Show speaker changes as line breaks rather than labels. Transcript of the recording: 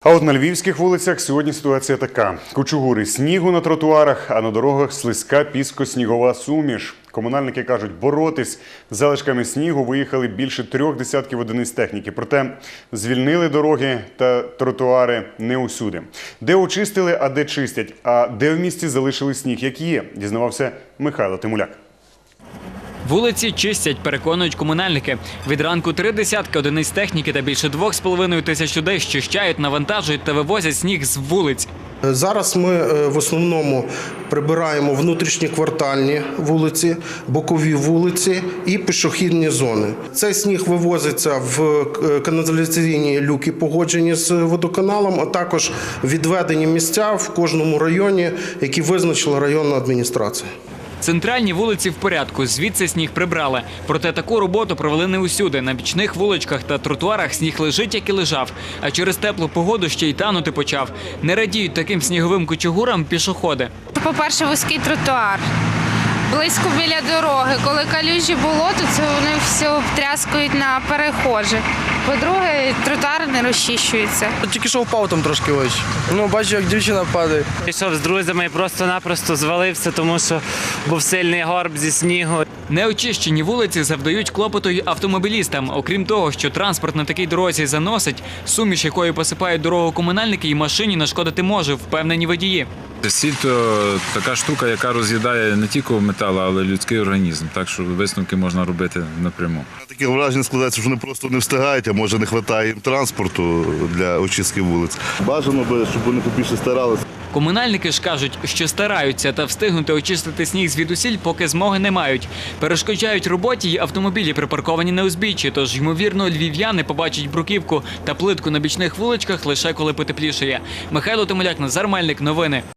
А от на львівських вулицях сьогодні ситуація така: кучугури снігу на тротуарах, а на дорогах слизька піско-снігова суміш. Комунальники кажуть, боротись з залишками снігу виїхали більше трьох десятків одиниць техніки. Проте звільнили дороги та тротуари не усюди. Де очистили, а де чистять. А де в місті залишили сніг, як є, дізнавався Михайло Тимуляк.
Вулиці чистять, переконують комунальники. Від ранку три десятки одиниць техніки та більше двох з половиною тисяч людей щищають, навантажують та вивозять сніг з вулиць.
Зараз ми е, в основному прибираємо внутрішні квартальні вулиці, бокові вулиці і пішохідні зони. Цей сніг вивозиться в е, каналізаційні люки, погоджені з водоканалом, а також відведені місця в кожному районі, які визначила районна адміністрація.
Центральні вулиці в порядку, звідси сніг прибрали. Проте таку роботу провели не усюди. На бічних вуличках та тротуарах сніг лежить, як і лежав. А через теплу погоду ще й танути почав. Не радіють таким сніговим кучугурам пішоходи.
По-перше, вузький тротуар. Близько біля дороги. Коли калюжі болото, це вони все тряскають на перехожих. По-друге, тротуар не розчищується.
Тільки що впав там трошки ось. Ну, бачу, як дівчина падає.
Пішов з друзями і просто-напросто звалився, тому що був сильний горб зі снігу.
Неочищені вулиці завдають клопоту й автомобілістам. Окрім того, що транспорт на такій дорозі заносить, суміш якою посипають дорогу комунальники і машині нашкодити може, впевнені водії.
Сіль то така штука, яка роз'їдає не тільки метал, але й людський організм. Так що висновки можна робити напряму.
Таке враження складається, що вони просто не встигають, а може не вистачає їм транспорту для очистки вулиць. Бажано би, щоб вони побільше старалися.
Комунальники ж кажуть, що стараються та встигнути очистити сніг звідусіль, поки змоги не мають. Перешкоджають роботі й автомобілі припарковані на узбіччі. Тож, ймовірно, львів'яни побачать бруківку та плитку на бічних вуличках лише коли потеплішає. Михайло Тимоляк, Назар Мельник, новини.